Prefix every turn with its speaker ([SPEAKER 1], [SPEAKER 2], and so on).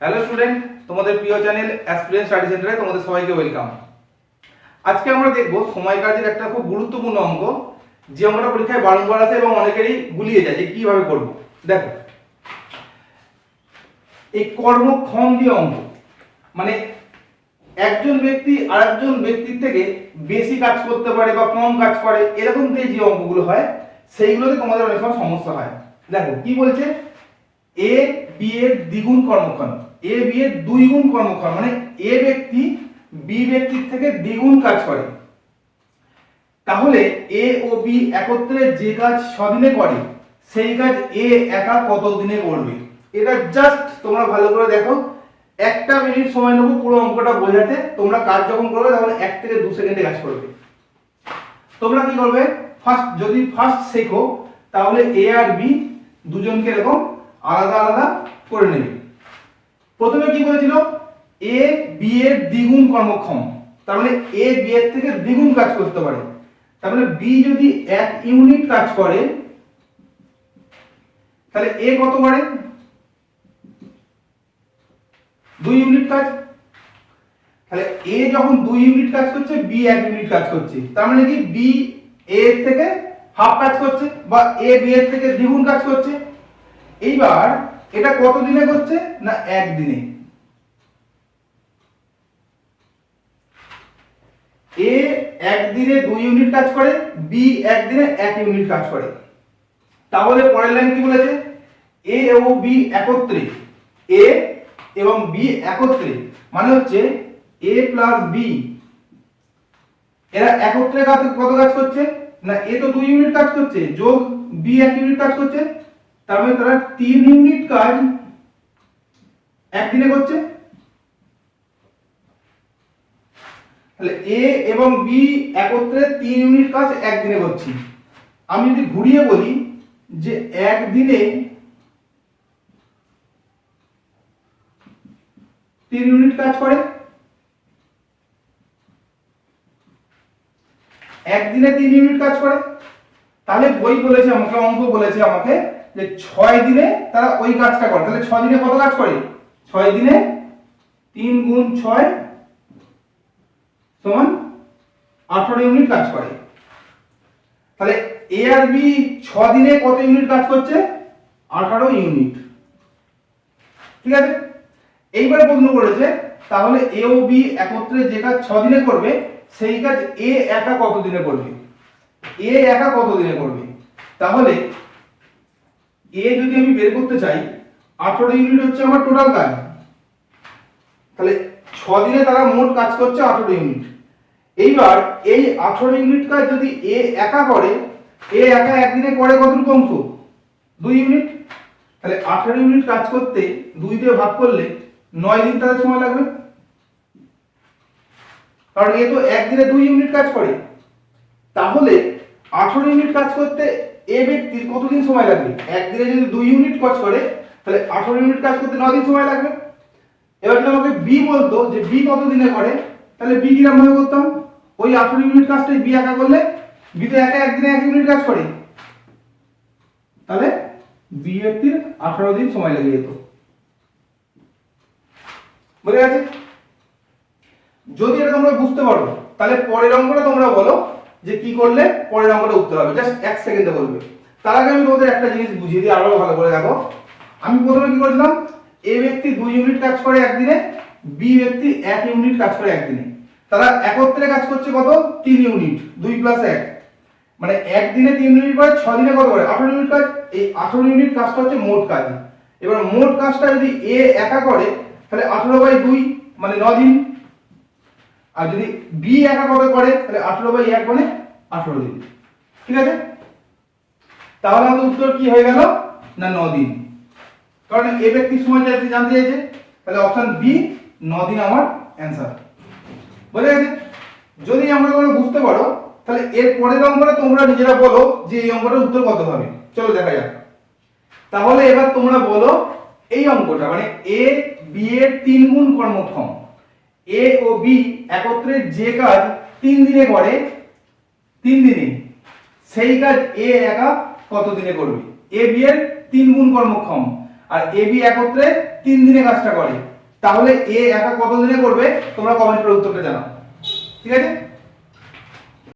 [SPEAKER 1] Hello student তোমাদের প্রিয় channel অ্যাসপিরিয়েন্স study সেন্টারে তোমাদের সবাইকে ওয়েলকাম আজকে আমরা দেখব সময় কাজের একটা খুব গুরুত্বপূর্ণ অঙ্ক যে অঙ্কটা পরীক্ষায় বারংবার আসে এবং অনেকেরই গুলিয়ে যায় যে কীভাবে করব। দেখো, এই কর্মক্ষম দিয়ে অঙ্ক মানে একজন ব্যক্তি আরেকজন ব্যক্তির থেকে বেশি কাজ করতে পারে বা কম কাজ করে, এরকম যে অঙ্কগুলো হয়, সেইগুলোতে তোমাদের অনেক সময় সমস্যা হয়। দেখো, কি বলছে? এ বি এর দ্বিগুণ কর্মক্ষণ এ বি এর দুই গুণ কর্মক্ষণ মানে এ ব্যক্তি বি ব্যক্তির থেকে দ্বিগুণ কাজ করে। তাহলে এ ও বি একত্রে যে কাজ ছদিনে করে, সেই কাজ এ একা কত দিনে করবে? এটা জাস্ট তোমরা ভালো করে দেখো। একটা মিনিট সময় নেব পুরো অঙ্কটা বোঝাতে। তোমরা কাজ যখন করবে তখন এক থেকে দু সেকেন্ডে কাজ করবে। তোমরা কি করবে? ফার্স্ট যদি ফার্স্ট শেখো, তাহলে এ আর বি দুজনকে এরকম আলাদা আলাদা করে নেবে। প্রথমে কি বলেছিল? এ বি এর দ্বিগুণ কর্মক্ষম। তার মানে এ বি এর থেকে দ্বিগুণ কাজ করতে পারে। তার মানে বি যদি এক ইউনিট কাজ করে, তাহলে এ কত করে দুই ইউনিট কাজ। তাহলে এ যখন দুই ইউনিট কাজ করছে বি এক ইউনিট কাজ করছে। তার মানে কি? বি এ এর থেকে হাফ কাজ করছে বা এ বি এর থেকে দ্বিগুণ কাজ করছে। এইবার এটা কত দিনে করছে না একদিনে? এ একদিনে দুই ইউনিট কাজ করে, বি একদিনে এক ইউনিট কাজ করে। তাহলে পরের লাইন কি বলেছে? এ ও বি একত্রে, এ এবং বি একত্রে মানে হচ্ছে এ প্লাস বি। এরা একত্রে কত কাজ করছে? না, এ তো দুই ইউনিট কাজ করছে, যোগ বি এক ইউনিট কাজ করছে তার মানে তারা তিন ইউনিট কাজ একদিনে করছে? তাহলে এ এবং বি একত্রে তিন ইউনিট কাজ একদিনে করছি। আমি যদি ঘুরিয়ে বলি যে একদিনে তিন ইউনিট কাজ করে, একদিনে তিন ইউনিট কাজ করে, তাহলে বই বলেছে, আমাকে অঙ্ক বলেছে, আমাকে যে ছয় দিনে তারা ওই কাজটা করে। তাহলে ছয় দিনে কত কাজ করে? ছয় দিনে তিন গুণ ছয় সমান আঠারো ইউনিট কাজ করে। তাহলে এ আর বি ছ দিনে কত ইউনিট কাজ করছে? আঠারো ইউনিট ঠিক আছে? এইবার প্রশ্ন করেছে, তাহলে এ ও বি একত্রে যে কাজ ছ দিনে করবে, সেই কাজ এ একা কত দিনে করবে? এ একা কত দিনে করবে? তাহলে এ যদি আমি বের করতে চাই, আঠারো ইউনিট হচ্ছে আমার টোটাল কাজ। তাহলে ছ দিনে তারা মোট কাজ করছে আঠারো ইউনিট এইবার এই আঠারো ইউনিট কাজ যদি এ একা করে এ একা একদিনে করে কতটুকু অংশ? দুই ইউনিট তাহলে আঠারো ইউনিট কাজ করতে দুই দিয়ে ভাগ করলে নয় দিন তাদের সময় লাগবে। কারণ এ তো একদিনে দুই ইউনিট কাজ করে। তাহলে আঠারো ইউনিট কাজ করতে এ ব্যক্তির কতদিন সময় লাগবে? একদিনে যদি দুই ইউনিট কাজ করে, তাহলে আঠারো ইউনিট কাজ করতে নয় দিন সময় লাগবে। এবার যদি আমাকে বি বলতো যে বি কত দিনে করে, তাহলে বি কিরম ভাবে করতাম? ওই আঠারো ইউনিট কাজটাই বি একা করলে বি তো একা একদিনে এক ইউনিট কাজ করে। তাহলে বি ব্যক্তির আঠারো দিন সময় লেগে যেত। বুঝে গেছে? যদি এটা তোমরা বুঝতে পারো, তাহলে পরের অঙ্কটা তোমরা বলো। যে কি করলে পরের অঙ্কটা উত্তর হবে। জাস্ট এক সেকেন্ডে বলবে। তার আগে আমি তোমাদের একটা জিনিস বুঝিয়ে দিই, আরও ভালো করে দেখো। আমি প্রথমে কি করেছিলাম? এ ব্যক্তি দুই ইউনিট কাজ করে একদিনে, বি ব্যক্তি এক ইউনিট কাজ করে একদিনে। তারা একত্রে কাজ করছে কত? তিন ইউনিট দুই প্লাস এক। মানে একদিনে তিন ইউনিট করে, ছ দিনে কত করে? আঠারো ইউনিট কাজ। এই আঠারো ইউনিট কাজটা হচ্ছে মোট কাজ। এবার মোট কাজটা যদি এ একা করে, তাহলে আঠারো বাই দুই মানে ন দিন। আর যদি বি একা কবে করে, তাহলে আঠারো বাই এক মানে আঠারো দিন। ঠিক আছে? তাহলে আমাদের উত্তর কি হয়ে গেল? না, ন দিন। কারণ এ ব্যক্তির সময় চাইতে জানতে চাইছে, তাহলে অপশন বি ন দিন আমার অ্যান্সার বুঝে গেছে? যদি আমরা তোমরা বুঝতে পারো, তাহলে এর পরের অঙ্কটা তোমরা নিজেরা বলো যে এই অঙ্কটার উত্তর কত হবে। চলো দেখা যাক। তাহলে এবার তোমরা বলো এই অঙ্কটা মানে এ বি এর তিন গুণ কর্মক্ষম। এ ও বি একত্রে যে কাজ তিন দিনে করে, তিন দিনে, সেই কাজ এ একা কত দিনে করবে? এ বি এর তিন গুণ কর্মক্ষম, আর এ বি একত্রে তিন দিনে কাজটা করে। তাহলে এ একা কত দিনে করবে? তোমরা কমেন্ট করে উত্তরটা জানাও। ঠিক আছে?